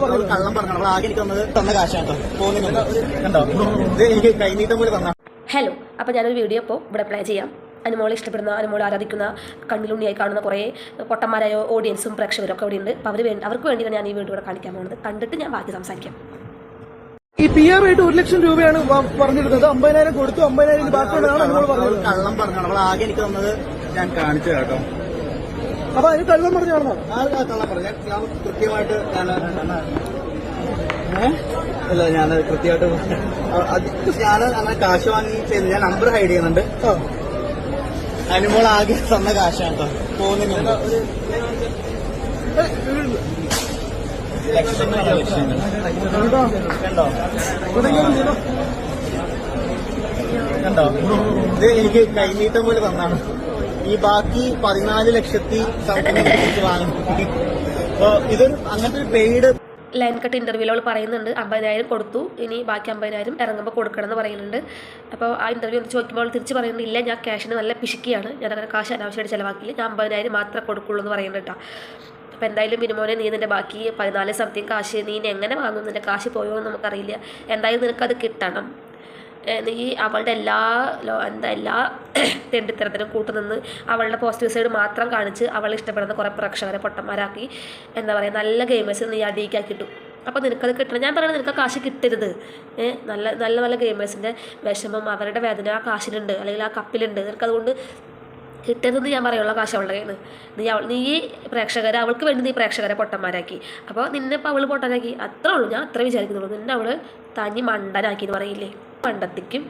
കള്ളം പറഞ്ഞു അവൾ ആകെ എനിക്ക് തന്നത് തന്ന കാശാട്ടോ. പോകുന്നുണ്ട് കണ്ടോ? ഇത് എനിക്ക് കൈനീട്ടം പോലെ തന്ന. ഹലോ അപ്പോൾ ഞാനൊരു വീഡിയോ ഇപ്പോൾ ഇവിടെ പ്ലേ ചെയ്യാം. അനുമോളെ ഇഷ്ടപ്പെടുന്ന അനുമോളെ ആരാധിക്കുന്ന കണ്ണിലുണ്ണിയായി കാണുന്ന കുറേ പൊട്ടന്മാരായ ഓഡിയൻസും പ്രേക്ഷകരും ഒക്കെ ഇവിടെ ഉണ്ട് അപ്പോൾ അവർ വേണ്ടി അവർക്ക് വേണ്ടിയാണ് ഞാൻ ഈ വീഡിയോ ഇവിടെ കാണിക്കാൻ പോകുന്നത്. കണ്ടിട്ട് ഞാൻ ബാക്കി സംസാരിക്കാം. ഈ പി ആർ ആയിട്ട് ഒരു ലക്ഷം രൂപയാണ് പറഞ്ഞിരുന്നത്. അമ്പതിനായിരം കൊടുത്തു അമ്പതിനായിരം ബാക്കി ബാക്കിയുള്ളതാണ് നമ്മൾ പറഞ്ഞത് കള്ളം പറഞ്ഞു അവൾ ആകെ എനിക്ക് തന്നത് ഞാൻ കാണിച്ചു കേട്ടോ. അപ്പൊ അതിന് കഴുതം പറഞ്ഞു ഞാൻ കൃത്യമായിട്ട് ഞാൻ ഏ? ഞാൻ കൃത്യമായിട്ട് ഞാൻ അങ്ങനെ കാശ് വാങ്ങി ചെയ്തു ഞാൻ നമ്പർ ഹൈഡ് ചെയ്യുന്നുണ്ട്. അനുമോൾ ആകെ തന്ന കാശാണ് തോന്നുന്നുണ്ടോ ലക്ഷങ്ങളാണ് കണ്ടോ കണ്ടോ ഇത് എനിക്ക് കൈനീട്ടം പോലെ തന്നാണ്. ഈ ബാക്കി പതിനാല് ലക്ഷത്തി ഇതൊരു അങ്ങനത്തെ ഒരു പെയ്ഡ് ലൈൻ കട്ട് ഇന്റർവ്യൂവിൽ അവൾ പറയുന്നുണ്ട് അമ്പതിനായിരം കൊടുത്തു ഇനി ബാക്കി അമ്പതിനായിരം ഇറങ്ങുമ്പോൾ കൊടുക്കണം എന്ന് പറയുന്നുണ്ട്. അപ്പോൾ ആ ഇന്റർവ്യൂ ചോദിക്കുമ്പോൾ അവൾ തിരിച്ച് പറയുന്നത് ഇല്ല ഞാൻ ക്യാഷിന് നല്ല പിശുക്കിയാണ് ഞാൻ അങ്ങനെ കാശ് അനാവശ്യമായിട്ട് ചിലവാക്കില്ല ഞാൻ അമ്പതിനായിരം മാത്രമേ കൊടുക്കുള്ളൂ എന്ന് പറയുന്നുണ്ട് കേട്ടോ അപ്പോൾ എന്തായാലും മിനിമോനെ നീ നിന്റെ ബാക്കി പതിനാല് സംതിങ് കാശ് നീ എങ്ങനെ വാങ്ങും? നിന്റെ കാശ് പോയോ എന്ന് നമുക്കറിയില്ല. എന്തായാലും നിനക്കത് കിട്ടണം. നീ അവളുടെ എല്ലാ എന്താ എല്ലാ തെണ്ടിത്തരത്തിനും കൂട്ടുനിന്ന് അവളുടെ പോസിറ്റീവ് സൈഡ് മാത്രം കാണിച്ച് അവളെ ഇഷ്ടപ്പെടുന്ന കുറേ പ്രേക്ഷകരെ പൊട്ടന്മാരാക്കി. എന്താ പറയുക നല്ല ഗെയിമേഴ്സ് നീ അടിയിക്കാക്കി കിട്ടും അപ്പോൾ നിനക്കത് കിട്ടണം. ഞാൻ പറയുന്നത് നിനക്ക് കാശ് കിട്ടരുത്. നല്ല നല്ല നല്ല ഗെയിമേഴ്സിന്റെ വിഷമം അവരുടെ വേദന ആ കാശിലുണ്ട്. അല്ലെങ്കിൽ ആ കപ്പിലുണ്ട്. നിനക്കതുകൊണ്ട് കിട്ടരുതെന്ന് ഞാൻ പറയുള്ള കാശ് അവളുടെ കയ്യിൽ നീ അവൾ നീ ഈ പ്രേക്ഷകരെ അവൾക്ക് വേണ്ടി നീ പ്രേക്ഷകരെ പൊട്ടന്മാരാക്കി. അപ്പോൾ നിന്നെ ഇപ്പോൾ അവൾ പൊട്ടനാക്കി? അത്രേ ഉള്ളൂ. ഞാൻ അത്രേ വിചാരിക്കുന്നുള്ളൂ. നിന്നെ അവൾ തനി മണ്ടനാക്കി എന്ന് പറയില്ലേ? മണ്ടത്തിക്കും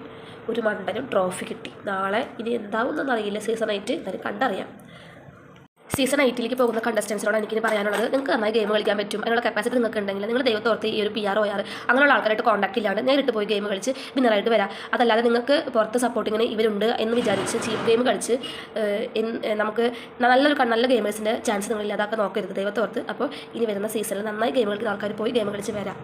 ഒരു മണ്ടനും ട്രോഫി കിട്ടി. നാളെ ഇനി അറിയില്ല സീസൺ എയ്റ്റ് എന്തായാലും കണ്ടറിയാം. സീസൺ എയ്റ്റിലേക്ക് പോകുന്ന കണ്ടസ്റ്റൻസിനോട് എനിക്ക് പറയാനുള്ളത്. നിങ്ങൾക്ക് നന്നായി ഗെയിം കളിക്കാൻ പറ്റും. അതിനുള്ള കപ്പാസിറ്റി നിങ്ങൾക്ക് ഉണ്ടെങ്കിൽ നിങ്ങൾ ദൈവത്തോർത്ത് ഈ ഒരു പി ആർ ഒ ആർ അങ്ങനെയുള്ള ആൾക്കാരായിട്ട് കോൺടാക്ട് ഇല്ലാണ്ട് നേരിട്ട് പോയി ഗെയിം കളിച്ച് വിന്നറായിട്ട് വരാം. അതല്ലാതെ നിങ്ങൾക്ക് പുറത്ത് സപ്പോർട്ടിങ്ങിന് ഇവരുണ്ട് എന്ന് വിചാരിച്ച് ചീപ്പ് ഗെയിം കളിച്ച് നമുക്ക് നല്ലൊരു നല്ല ഗെയിമേഴ്സിന്റെ ചാൻസ് നിങ്ങൾ ഇല്ലാതാക്കാൻ നോക്കരുത് ദൈവത്തോർത്ത്. അപ്പോൾ ഇനി വരുന്ന സീസണിൽ നന്നായി ഗെയിം കളിക്കുന്ന ആൾക്കാർ പോയി ഗെയിം കളിച്ച് വരാം.